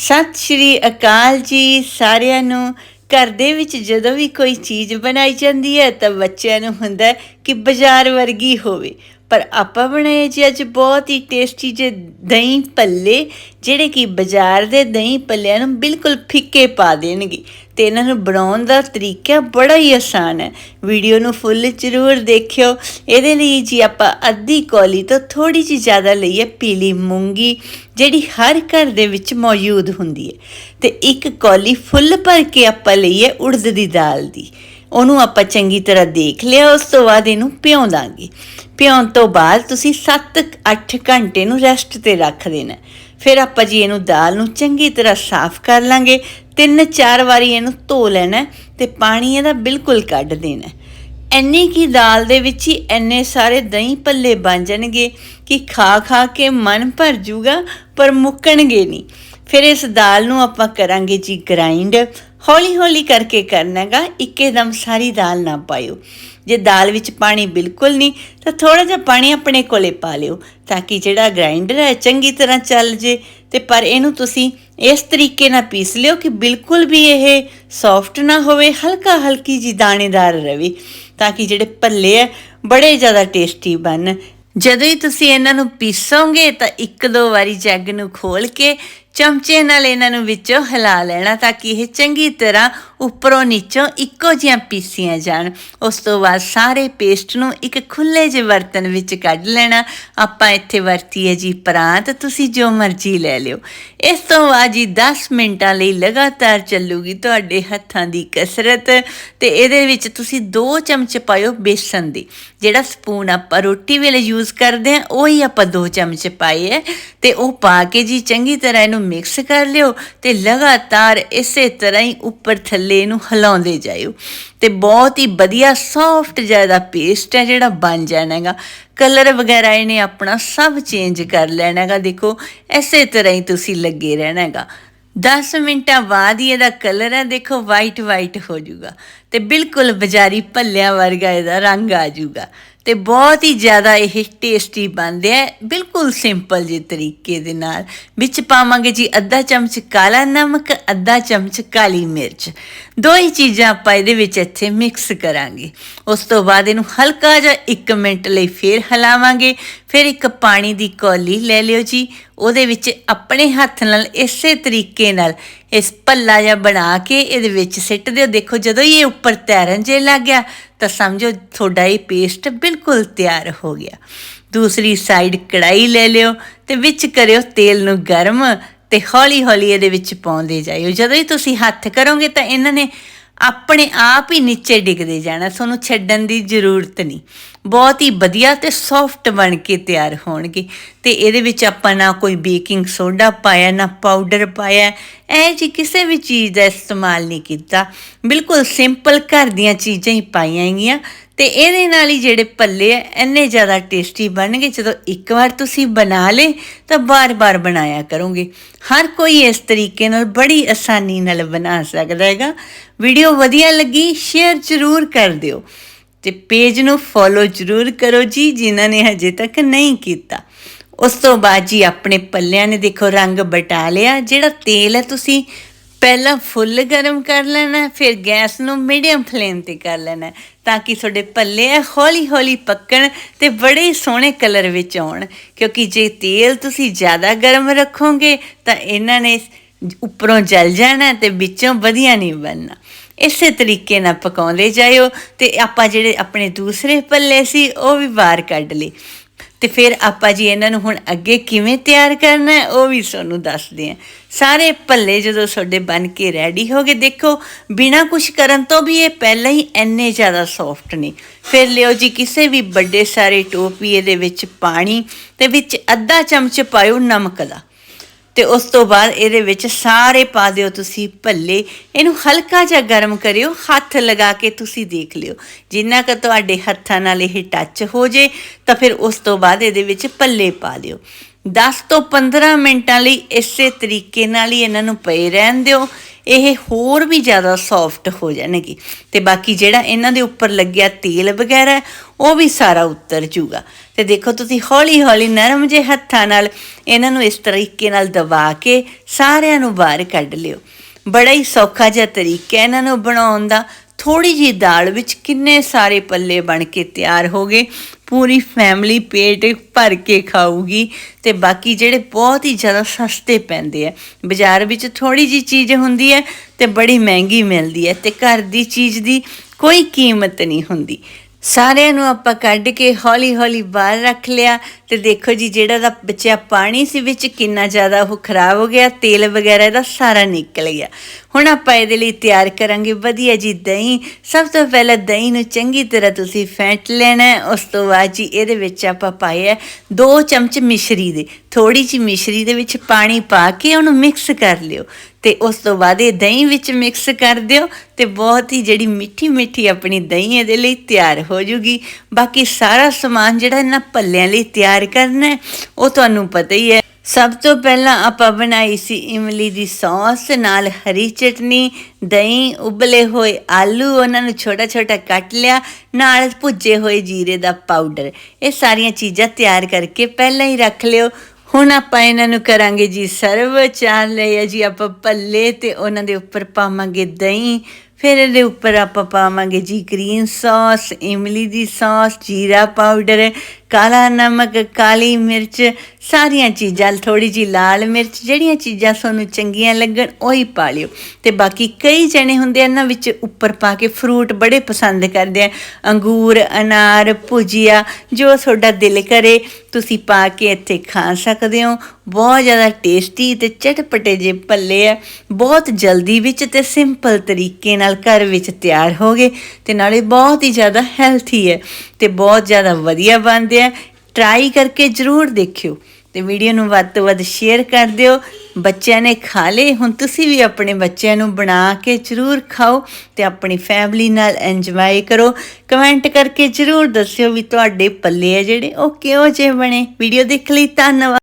ਸਤਿ ਸ਼੍ਰੀ ਅਕਾਲ ਜੀ ਸਾਰਿਆਂ ਨੂੰ। ਘਰ ਦੇ ਵਿੱਚ ਜਦੋਂ ਵੀ ਕੋਈ ਚੀਜ਼ ਬਣਾਈ ਜਾਂਦੀ ਹੈ ਤਾਂ ਬੱਚਿਆਂ ਨੂੰ ਹੁੰਦਾ ਕਿ ਬਾਜ਼ਾਰ ਵਰਗੀ ਹੋਵੇ। ਪਰ ਆਪਾਂ ਬਣਾਏ ਜੀ ਅੱਜ ਬਹੁਤ ਹੀ ਟੇਸਟੀ ਜੇ ਦਹੀਂ ਭੱਲੇ, ਜਿਹੜੇ ਕਿ ਬਾਜ਼ਾਰ ਦੇ ਦਹੀਂ ਭੱਲਿਆਂ ਨੂੰ ਬਿਲਕੁਲ ਫਿੱਕੇ ਪਾ ਦੇਣਗੇ। ਤੇ ਇਹਨਾਂ ਨੂੰ ਬਣਾਉਣ ਦਾ ਤਰੀਕਾ ਬੜਾ ਹੀ ਆਸਾਨ ਹੈ। ਵੀਡੀਓ ਨੂੰ ਫੁੱਲ ਜ਼ਰੂਰ ਦੇਖਿਓ। ਇਹਦੇ ਲਈ ਜੀ ਆਪਾਂ ਅੱਧੀ ਕੌਲੀ ਤੋਂ ਥੋੜੀ ਜਿਹੀ ਜ਼ਿਆਦਾ ਲਈ ਹੈ ਪੀਲੀ ਮੂੰਗੀ, ਜਿਹੜੀ ਹਰ ਘਰ ਦੇ ਵਿੱਚ ਮੌਜੂਦ ਹੁੰਦੀ ਹੈ। ਤੇ ਇੱਕ ਕੌਲੀ ਫੁੱਲ ਭਰ ਕੇ ਆਪਾਂ ਲਈ ਹੈ ਉੜਦ ਦੀ ਦਾਲ ਦੀ। ਉਹਨੂੰ ਆਪਾਂ ਚੰਗੀ ਤਰ੍ਹਾਂ ਦੇਖ ਲਿਆ, ਉਸ ਤੋਂ ਬਾਅਦ ਇਹਨੂੰ ਭਿਉਂ ਦਾਂਗੇ ਭਿਉਣ ਤੋਂ ਬਾਅਦ ਤੁਸੀਂ 7-8 ਘੰਟੇ ਨੂੰ ਰੈਸਟ ਤੇ ਰੱਖ ਦੇਣਾ ਫਿਰ ਆਪਾਂ ਜੀ ਇਹਨੂੰ ਦਾਲ ਨੂੰ ਚੰਗੀ ਤਰ੍ਹਾਂ ਸਾਫ਼ ਕਰ ਲਾਂਗੇ, ਤਿੰਨ ਚਾਰ ਵਾਰੀ ਇਹਨੂੰ ਧੋ ਲੈਣਾ ਤੇ ਪਾਣੀ ਇਹਦਾ ਬਿਲਕੁਲ ਕੱਢ ਦੇਣਾ ਐਨੀ ਕੀ ਦਾਲ ਦੇ ਵਿੱਚ ਹੀ ਐਨੇ ਸਾਰੇ ਦਹੀਂ ਭੱਲੇ ਬਣ ਜਾਣਗੇ ਕਿ ਖਾ ਖਾ ਕੇ ਮਨ ਭਰ ਜੂਗਾ, ਪਰ ਮੁੱਕਣਗੇ ਨਹੀਂ। ਫਿਰ ਇਸ ਦਾਲ ਨੂੰ ਆਪਾਂ ਕਰਾਂਗੇ ਜੀ ਗ੍ਰਾਈਂਡ ਹੌਲੀ ਹੌਲੀ ਕਰਕੇ ਕਰਨਾਗਾ ਇੱਕੇਦਮ ਸਾਰੀ ਦਾਲ ਨਾ ਪਾਇਓ। ਜੇ ਦਾਲ ਵਿੱਚ ਪਾਣੀ ਬਿਲਕੁਲ ਨਹੀਂ, ਤਾਂ ਥੋੜਾ ਜਿਹਾ ਪਾਣੀ ਆਪਣੇ ਕੋਲੇ ਪਾ ਲਿਓ, ਤਾਂ ਕਿ ਜਿਹੜਾ ਗ੍ਰਾਈਂਡਰ ਹੈ, ਚੰਗੀ ਤਰ੍ਹਾਂ ਚੱਲ ਜੇ। ਤੇ ਪਰ ਇਹਨੂੰ ਤੁਸੀਂ ਇਸ ਤਰੀਕੇ ਨਾਲ ਪੀਸ ਲਿਓ ਕਿ ਬਿਲਕੁਲ ਵੀ ਇਹ ਸੌਫਟ ਨਾ ਹੋਵੇ ਹਲਕਾ ਹਲਕੀ ਜੀ ਦਾਣੇਦਾਰ ਰਹੇ ਤਾਂ ਕਿ ਜਿਹੜੇ ਭੱਲੇ ਹੈ, ਬੜੇ ਜ਼ਿਆਦਾ ਟੇਸਟੀ ਬਣ ਜਦੋਂ ਹੀ ਤੁਸੀਂ ਇਹਨਾਂ ਨੂੰ ਪੀਸੋਗੇ, ਤਾਂ ਇੱਕ ਦੋ ਵਾਰੀ ਜੱਗ ਨੂੰ ਖੋਲ ਕੇ ਚਮਚੇ ਨਾਲ ਇਹਨਾਂ ਨੂੰ ਵਿੱਚੋਂ ਹਿਲਾ ਲੈਣਾ ਤਾਂ ਕਿ ਇਹ ਚੰਗੀ ਤਰ੍ਹਾਂ ਉੱਪਰੋਂ ਨੀਚੋਂ ਇੱਕੋ ਜਿਹੀਆਂ ਪੀਸੀਆਂ ਜਾਣ। ਉਸ ਤੋਂ ਬਾਅਦ ਸਾਰੇ ਪੇਸਟ ਨੂੰ ਇੱਕ ਖੁੱਲੇ ਜਿਹੇ ਬਰਤਨ ਵਿੱਚ ਕੱਢ ਲੈਣਾ। ਆਪਾਂ ਇੱਥੇ ਵਰਤੀ ਹੈ ਜੀ ਪਰਾਂਤ, ਤੁਸੀਂ ਜੋ ਮਰਜ਼ੀ ਲੈ ਲਿਓ। ਇਸ ਤੋਂ ਬਾਅਦ ਜੀ 10 ਮਿੰਟਾਂ ਲਈ ਲਗਾਤਾਰ ਚੱਲੂਗੀ ਤੁਹਾਡੇ ਹੱਥਾਂ ਦੀ ਕਸਰਤ ਤੇ ਇਹਦੇ ਵਿੱਚ ਤੁਸੀਂ 2 ਚਮਚ ਪਾਇਓ ਬੇਸਨ ਦੀ। ਜਿਹੜਾ ਸਪੂਨ ਆਪਾਂ ਰੋਟੀ ਵੇਲੇ ਯੂਜ਼ ਕਰਦੇ ਆ ਹੀ ਆਪਾਂ 2 ਚਮਚ ਪਾਏ ਹੈ ਤੇ ਉਹ ਪਾ ਕੇ ਜੀ ਚੰਗੀ ਤਰ੍ਹਾਂ ਇਹਨੂੰ ਮਿਕਸ ਕਰ ਲਿਓ ਤੇ ਲਗਾਤਾਰ ਇਸੇ ਤਰ੍ਹਾਂ ਹੀ ਉੱਪਰ ਥੱਲੇ ਇਹਨੂੰ ਹਿਲਾਉਂਦੇ ਜਾਇਓ। ਤੇ ਬਹੁਤ ਹੀ ਵਧੀਆ ਸੌਫਟ ਜ਼ਿਆਦਾ ਪੇਸਟ ਹੈ ਜਿਹੜਾ ਬਣ ਜਾਣਾਗਾ ਕਲਰ ਵਗੈਰਾ ਇਹਨੇ ਆਪਣਾ ਸਭ ਚੇਂਜ ਕਰ ਲੈਣਾਗਾ ਦੇਖੋ, ਇਸੇ ਤਰ੍ਹਾਂ ਹੀ ਤੁਸੀਂ ਲੱਗੇ ਰਹਿਣਾਗਾ 10 ਮਿੰਟਾਂ ਬਾਅਦ ਹੀ ਇਹਦਾ ਕਲਰ ਹੈ, ਦੇਖੋ ਵਾਈਟ ਵਾਈਟ ਹੋ ਜਾਊਗਾ। ਤੇ ਬਿਲਕੁਲ ਬਜ਼ਾਰੀ ਭੱਲਿਆਂ ਵਰਗਾ ਇਹਦਾ ਰੰਗ ਆ ਜਾਊਗਾ। ਤੇ ਬਹੁਤ ਹੀ ਜ਼ਿਆਦਾ ਇਹ ਟੇਸਟੀ ਬਣਦੇ ਆ। ਬਿਲਕੁਲ ਸਿੰਪਲ ਜਿਹੇ ਤਰੀਕੇ ਦੇ ਨਾਲ। ਵਿੱਚ ਪਾਵਾਂਗੇ ਜੀ ਅੱਧਾ ਚਮਚ ਕਾਲਾ ਨਮਕ, ਅੱਧਾ ਚਮਚ ਕਾਲੀ ਮਿਰਚ। ਦੋ ਹੀ ਚੀਜ਼ਾਂ ਆਪਾਂ ਇਹਦੇ ਵਿੱਚ ਇੱਥੇ ਮਿਕਸ ਕਰਾਂਗੇ। ਉਸ ਤੋਂ ਬਾਅਦ ਇਹਨੂੰ ਹਲਕਾ ਜਿਹਾ 1 ਮਿੰਟ ਲਈ ਫੇਰ ਹਿਲਾਵਾਂਗੇ। ਫਿਰ ਇੱਕ ਪਾਣੀ ਦੀ ਕੌਲੀ ਲੈ ਲਿਓ ਜੀ। ਉਹਦੇ ਵਿੱਚ ਆਪਣੇ ਹੱਥ ਨਾਲ ਇਸੇ ਤਰੀਕੇ ਨਾਲ ਇਸ ਪੱਲਾ ਜਿਹਾ ਬਣਾ ਕੇ ਇਹਦੇ ਵਿੱਚ ਸਿੱਟ ਦਿਓ ਦੇਖੋ ਜਦੋਂ ਇਹ ਉੱਪਰ ਤੈਰਨ ਜੇ ਲੱਗ ਗਿਆ ਤਾਂ ਸਮਝੋ ਤੁਹਾਡਾ ਇਹ ਪੇਸਟ ਬਿਲਕੁਲ ਤਿਆਰ ਹੋ ਗਿਆ। ਦੂਸਰੀ ਸਾਈਡ ਕੜਾਈ ਲੈ ਲਿਓ ਤੇ ਵਿੱਚ ਕਰਿਓ ਤੇਲ ਨੂੰ ਗਰਮ ਤੇ ਹੌਲੀ ਹੌਲੀ ਇਹਦੇ ਵਿੱਚ ਪਾਉਂਦੇ ਜਾਇਓ। ਜਦੋਂ ਹੀ ਤੁਸੀਂ ਹੱਥ ਕਰੋਗੇ ਤਾਂ ਇਹਨਾਂ ਨੇ ਆਪਣੇ ਆਪ ਹੀ ਨੀਚੇ ਡਿੱਗਦੇ ਜਾਣਾ, ਤੁਹਾਨੂੰ ਛੱਡਣ ਦੀ ਜ਼ਰੂਰਤ ਨਹੀਂ। ਬਹੁਤ ਹੀ ਵਧੀਆ ਤੇ ਸੌਫਟ ਬਣ ਕੇ ਤਿਆਰ ਹੋਣਗੇ। ਤੇ ਇਹਦੇ ਵਿੱਚ ਆਪਾਂ ਨਾ ਕੋਈ ਬੇਕਿੰਗ ਸੋਡਾ ਪਾਇਆ, ਨਾ ਪਾਊਡਰ ਪਾਇਆ, ਇਹ ਜੀ ਕਿਸੇ ਵੀ ਚੀਜ਼ ਦਾ ਇਸਤੇਮਾਲ ਨਹੀਂ ਕੀਤਾ। ਬਿਲਕੁਲ ਸਿੰਪਲ ਘਰ ਦੀਆਂ ਚੀਜ਼ਾਂ ਹੀ ਪਾਈਆਂ ਗਈਆਂ। ਤੇ ਇਹਦੇ ਨਾਲ ਹੀ ਜਿਹੜੇ ਭੱਲੇ ਆ, ਇੰਨੇ ਜ਼ਿਆਦਾ ਟੇਸਟੀ ਬਣਨਗੇ। ਜਦੋਂ ਇੱਕ ਵਾਰ ਤੁਸੀਂ ਬਣਾ ਲੇ ਤਾਂ ਬਾਰ-ਬਾਰ ਬਣਾਇਆ ਕਰੋਗੇ। ਹਰ ਕੋਈ ਇਸ ਤਰੀਕੇ ਨਾਲ ਬੜੀ ਆਸਾਨੀ ਨਾਲ ਬਣਾ ਸਕਦਾ ਹੈਗਾ। ਵੀਡੀਓ ਵਧੀਆ ਲੱਗੀ ਸ਼ੇਅਰ ਜ਼ਰੂਰ ਕਰ ਦਿਓ। ਤੇ ਪੇਜ ਨੂੰ ਫੋਲੋ ਜ਼ਰੂਰ ਕਰੋ ਜੀ, ਜਿਨ੍ਹਾਂ ਨੇ ਹਜੇ ਤੱਕ ਨਹੀਂ ਕੀਤਾ। ਉਸ ਤੋਂ ਬਾਅਦ ਜੀ ਆਪਣੇ ਪੱਲਿਆਂ ਨੇ ਦੇਖੋ ਰੰਗ ਬਟਾ ਲਿਆ, ਜਿਹੜਾ ਤੇਲ ਹੈ ਤੁਸੀਂ ਪਹਿਲਾਂ ਫੁੱਲ ਗਰਮ ਕਰ ਲੈਣਾ, ਫਿਰ ਗੈਸ ਨੂੰ ਮੀਡੀਅਮ ਫਲੇਮ ਤੇ ਕਰ ਲੈਣਾ, ਤਾਂ ਕਿ ਤੁਹਾਡੇ ਪੱਲੇ ਆ ਹੌਲੀ ਹੌਲੀ ਪੱਕਣ ਤੇ ਬੜੇ ਸੋਹਣੇ ਕਲਰ ਵਿੱਚ ਆਉਣ। ਕਿਉਂਕਿ ਜੇ ਤੇਲ ਤੁਸੀਂ ਜ਼ਿਆਦਾ ਗਰਮ ਰੱਖੋਗੇ, ਤਾਂ ਇਹਨਾਂ ਨੇ ਉੱਪਰੋਂ ਜਲ ਜਾਣਾ ਤੇ ਵਿੱਚੋਂ ਵਧੀਆ ਨਹੀਂ ਬਣਨਾ। ਇਸੇ ਤਰੀਕੇ ਨਾਲ ਪਕਾਉਂਦੇ ਜਾਇਓ ਤੇ ਆਪਾਂ ਜਿਹੜੇ ਆਪਣੇ ਦੂਸਰੇ ਪੱਲੇ ਸੀ, ਉਹ ਵੀ ਬਾਹਰ ਕੱਢ ਲਏ। ਤੇ ਫਿਰ ਆਪਾਂ ਜੀ ਇਹਨਾਂ ਨੂੰ ਹੁਣ ਅੱਗੇ ਕਿਵੇਂ ਤਿਆਰ ਕਰਨਾ, ਉਹ ਵੀ ਤੁਹਾਨੂੰ ਦੱਸਦੇ ਹਾਂ। ਸਾਰੇ ਭੱਲੇ ਜਦੋਂ ਤੁਹਾਡੇ ਬਣ ਕੇ ਰੈਡੀ ਹੋ ਗਏ, ਦੇਖੋ, ਬਿਨਾ ਕੁਝ ਕਰਨ ਤੋਂ ਵੀ ਇਹ ਪਹਿਲਾਂ ਹੀ ਇੰਨੇ ਜ਼ਿਆਦਾ ਸੌਫਟ ਨੇ। ਫਿਰ ਲਿਓ ਜੀ, ਕਿਸੇ ਵੀ ਵੱਡੇ ਸਾਰੇ ਟੋਪੀਏ ਦੇ ਵਿੱਚ ਪਾਣੀ ਤੇ ਵਿੱਚ ਅੱਧਾ ਚਮਚ ਪਾਇਓ ਨਮਕ ਦਾ। ਤੇ ਉਸ ਤੋਂ ਬਾਅਦ ਇਹਦੇ ਵਿੱਚ ਸਾਰੇ ਪਾ ਦਿਓ ਤੁਸੀਂ ਭੱਲੇ। ਇਹਨੂੰ ਹਲਕਾ ਜਿਹਾ ਗਰਮ ਕਰਿਓ, ਹੱਥ ਲਗਾ ਕੇ ਤੁਸੀਂ ਦੇਖ ਲਿਓ। ਜਿੰਨਾ ਕਿ ਤੁਹਾਡੇ ਹੱਥਾਂ ਨਾਲ ਇਹ ਟੱਚ ਹੋ ਜੇ, ਤਾਂ ਫਿਰ ਉਸ ਤੋਂ ਬਾਅਦ ਇਹਦੇ ਵਿੱਚ ਭੱਲੇ ਪਾ ਦਿਓ। 10 ਤੋਂ 15 ਮਿੰਟਾਂ ਲਈ ਇਸੇ ਤਰੀਕੇ ਨਾਲ ਹੀ ਇਹਨਾਂ ਨੂੰ ਪਏ ਰਹਿਣ ਦਿਓ। ਇਹ ਹੋਰ ਵੀ ਜ਼ਿਆਦਾ ਸੌਫਟ ਹੋ ਜਾਣਗੇ। ਤੇ ਬਾਕੀ ਜਿਹੜਾ ਇਹਨਾਂ ਦੇ ਉੱਪਰ ਲੱਗਿਆ ਤੇਲ ਵਗੈਰਾ, ਉਹ ਵੀ ਸਾਰਾ ਉਤਰ ਜੂਗਾ ਤੇ ਦੇਖੋ ਤੁਸੀਂ ਹੌਲੀ ਹੌਲੀ ਨਰਮ ਜਿਹੇ ਹੱਥਾਂ ਨਾਲ ਇਹਨਾਂ ਨੂੰ ਇਸ ਤਰੀਕੇ ਨਾਲ ਦਬਾ ਕੇ ਸਾਰਿਆਂ ਨੂੰ ਬਾਹਰ ਕੱਢ ਲਿਓ। ਬੜਾ ਹੀ ਸੌਖਾ ਜਿਹਾ ਤਰੀਕਾ ਇਹਨਾਂ ਨੂੰ ਬਣਾਉਣ ਦਾ। ਥੋੜੀ ਜੀ ਦਾਲ ਵਿੱਚ ਕਿੰਨੇ ਸਾਰੇ ਪੱਲੇ ਬਣ ਕੇ ਤਿਆਰ ਹੋ ਗਏ। ਪੂਰੀ ਫੈਮਿਲੀ ਪੇਟ ਭਰ ਕੇ ਖਾਊਗੀ ਤੇ ਬਾਕੀ ਜਿਹੜੇ ਬਹੁਤ ਹੀ ਜ਼ਿਆਦਾ ਸਸਤੇ ਪੈਂਦੇ ਆ। ਬਾਜ਼ਾਰ ਵਿੱਚ ਥੋੜੀ ਜੀ ਚੀਜ਼ ਹੁੰਦੀ ਹੈ ਤੇ ਬੜੀ ਮਹਿੰਗੀ ਮਿਲਦੀ ਹੈ ਤੇ ਘਰ ਦੀ ਚੀਜ਼ ਦੀ ਕੋਈ ਕੀਮਤ ਨਹੀਂ ਹੁੰਦੀ। ਸਾਰਿਆਂ ਨੂੰ ਆਪਾਂ ਕੱਢ ਕੇ ਹੌਲੀ ਹੌਲੀ ਬਾਹਰ ਰੱਖ ਲਿਆ ਤੇ ਦੇਖੋ ਜੀ ਜਿਹੜਾ ਦਾ ਬਚਿਆ ਪਾਣੀ ਸੀ ਵਿੱਚ ਕਿੰਨਾ ਜ਼ਿਆਦਾ ਉਹ ਖਰਾਬ ਹੋ ਗਿਆ, ਤੇਲ ਵਗੈਰਾ ਦਾ ਸਾਰਾ ਨਿਕਲ ਗਿਆ। ਹੁਣ ਆਪਾਂ ਇਹਦੇ ਲਈ ਤਿਆਰ ਕਰਾਂਗੇ ਵਧੀਆ ਜੀ ਦਹੀਂ। ਸਭ ਤੋਂ ਪਹਿਲਾਂ ਦਹੀਂ ਨੂੰ ਚੰਗੀ ਤਰ੍ਹਾਂ ਤੁਸੀਂ ਫੈਂਟ ਲੈਣਾ ਉਸ ਤੋਂ ਬਾਅਦ ਜੀ ਇਹਦੇ ਵਿੱਚ ਆਪਾਂ ਪਾਇਆ 2 ਚਮਚ ਮਿਸ਼ਰੀ ਦੇ। ਥੋੜੀ ਜੀ ਮਿਸ਼ਰੀ ਦੇ ਵਿੱਚ ਪਾਣੀ ਪਾ ਕੇ ਉਹਨੂੰ ਮਿਕਸ ਕਰ ਲਿਓ। ਤੇ ਉਸ ਤੋਂ ਬਾਅਦ ਇਹ ਦਹੀਂ ਵਿੱਚ ਮਿਕਸ ਕਰ ਦਿਓ ਤੇ ਬਹੁਤ ਹੀ ਜਿਹੜੀ ਮਿੱਠੀ ਮਿੱਠੀ ਆਪਣੀ ਦਹੀਂ ਇਹਦੇ ਲਈ ਤਿਆਰ ਹੋ ਜੂਗੀ। ਬਾਕੀ ਸਾਰਾ ਸਮਾਨ ਜਿਹੜਾ ਇਹਨਾਂ ਭੱਲਿਆਂ ਲਈ ਤਿਆਰ ਕਰਨਾ ਉਹ ਤੁਹਾਨੂੰ ਪਤਾ ਹੀ ਹੈ ਸਭ ਤੋਂ ਪਹਿਲਾਂ ਆਪਾਂ ਬਣਾਈ ਸੀ ਇਮਲੀ ਦੀ ਸੌਸ, ਨਾਲ ਹਰੀ ਚਟਨੀ, ਦਹੀਂ, ਉਬਲੇ ਹੋਏ ਆਲੂ, ਉਹਨਾਂ ਨੂੰ ਛੋਟਾ ਛੋਟਾ ਕੱਟ ਲਿਆ, ਨਾਲ ਭੁੱਜੇ ਹੋਏ ਜੀਰੇ ਦਾ ਪਾਊਡਰ। ਇਹ ਸਾਰੀਆਂ ਚੀਜ਼ਾਂ ਤਿਆਰ ਕਰਕੇ ਪਹਿਲਾਂ ਹੀ ਰੱਖ ਲਿਓ। ਹੁਣ ਆਪਾਂ ਇਹਨਾਂ ਨੂੰ ਕਰਾਂਗੇ ਜੀ ਸਰਵ। ਚਾਹ ਲਿਆ ਜੀ ਆਪਾਂ ਪੱਲੇ ਤੇ ਉਹਨਾਂ ਦੇ ਉੱਪਰ ਪਾਵਾਂਗੇ ਦਹੀਂ। ਫਿਰ ਇਹਦੇ ਉੱਪਰ ਆਪਾਂ ਪਾਵਾਂਗੇ ਜੀ ਗ੍ਰੀਨ ਸੌਸ ਇਮਲੀ ਦੀ ਸੌਸ ਜੀਰਾ ਪਾਊਡਰ ਕਾਲਾ ਨਮਕ, ਕਾਲੀ ਮਿਰਚ, ਸਾਰੀਆਂ ਚੀਜ਼ਾਂ ਥੋੜੀ ਜੀ ਲਾਲ ਮਿਰਚ, ਜਿਹੜੀਆਂ ਚੀਜ਼ਾਂ ਤੁਹਾਨੂੰ ਚੰਗੀਆਂ ਲੱਗਣ ਉਹੀ ਪਾ ਲਿਓ। ਤੇ ਬਾਕੀ ਕਈ ਜਣੇ ਹੁੰਦੇ ਇਹਨਾਂ ਵਿੱਚ ਉੱਪਰ ਪਾ ਕੇ ਫਰੂਟ ਬੜੇ ਪਸੰਦ ਕਰਦੇ ਆ। ਅੰਗੂਰ, ਅਨਾਰ, ਭੁਜੀਆ, ਜੋ ਤੁਹਾਡਾ ਦਿਲ ਕਰੇ, ਤੁਸੀਂ ਪਾ ਕੇ ਇੱਥੇ ਖਾ ਸਕਦੇ ਹੋ। ਬਹੁਤ ਜ਼ਿਆਦਾ ਟੇਸਟੀ ਤੇ ਚਟਪਟੇ ਜੇ ਭੱਲੇ ਆ। ਬਹੁਤ ਜਲਦੀ ਵਿੱਚ ਤੇ ਸਿੰਪਲ ਤਰੀਕੇ ਨਾਲ ਘਰ ਵਿੱਚ ਤਿਆਰ ਹੋ ਗਏ ਤੇ ਨਾਲੇ ਬਹੁਤ ਹੀ ਜ਼ਿਆਦਾ ਹੈਲਥੀ ਹੈ ਤੇ ਬਹੁਤ ਜ਼ਿਆਦਾ ਵਧੀਆ ਬਣਦੇ ਆ। ਟਰਾਈ ਕਰਕੇ ਜ਼ਰੂਰ ਦੇਖਿਓ ਤੇ ਵੀਡੀਓ ਨੂੰ ਵੱਧ ਤੋਂ ਵੱਧ ਸ਼ੇਅਰ ਕਰ ਦਿਓ। ਬੱਚਿਆਂ ਨੇ ਖਾ ਲਏ, ਹੁਣ ਤੁਸੀਂ ਵੀ ਆਪਣੇ ਬੱਚਿਆਂ ਨੂੰ ਬਣਾ ਕੇ ਜ਼ਰੂਰ ਖਾਓ ਤੇ ਆਪਣੀ ਫੈਮਿਲੀ ਨਾਲ ਇੰਜੋਏ ਕਰੋ। ਕਮੈਂਟ ਕਰਕੇ ਜ਼ਰੂਰ ਦੱਸਿਓ ਵੀ ਤੁਹਾਡੇ ਪੱਲੇ ਆ ਜਿਹੜੇ ਉਹ ਕਿਹੋ ਜਿਹੇ ਬਣੇ। ਵੀਡੀਓ ਦੇਖ ਲਈ, ਧੰਨਵਾਦ।